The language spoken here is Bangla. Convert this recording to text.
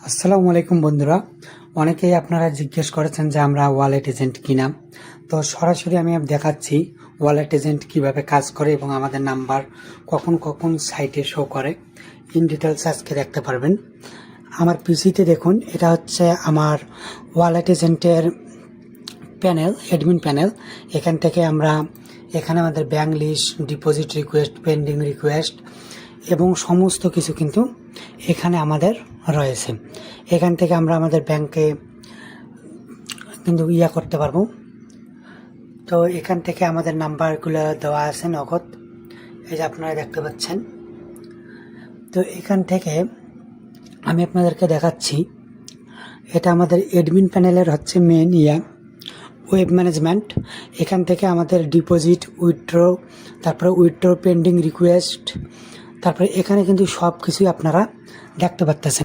আসসালামু আলাইকুম বন্ধুরা। অনেকেই আপনারা জিজ্ঞেস করেছেন যে আমরা ওয়ালেট এজেন্ট কিনা। তো সরাসরি আমি দেখাচ্ছি ওয়ালেট এজেন্ট কীভাবে কাজ করে এবং আমাদের নাম্বার কখন কখন সাইটে শো করে। ইন ডিটেলস আজকে দেখতে পারবেন। আমার পিসিতে দেখুন, এটা হচ্ছে আমার ওয়ালেট এজেন্টের প্যানেল অ্যাডমিন প্যানেল এখান থেকে আমরা, এখানে আমাদের bank list deposit request pending request এবং সমস্ত কিছু কিন্তু এখানে আমাদের রয়েছে। এখান থেকে আমরা আমাদের ব্যাংকে কিন্তু ইয়া করতে পারব। তো এখান থেকে আমাদের নাম্বারগুলো দেওয়া আছে নগদ। এই যে আপনারা দেখতে পাচ্ছেন। তো এখান থেকে আমি আপনাদেরকে দেখাচ্ছি। এটা আমাদের এডমিন প্যানেলের হচ্ছে মেন ইয়া ওয়েব ম্যানেজমেন্ট এখান থেকে আমাদের ডিপোজিট উইথড্র তারপরে উইথড্র পেন্ডিং রিকোয়েস্ট তারপরে এখানে কিন্তু সব কিছুই আপনারা দেখতে পাচ্তেছেন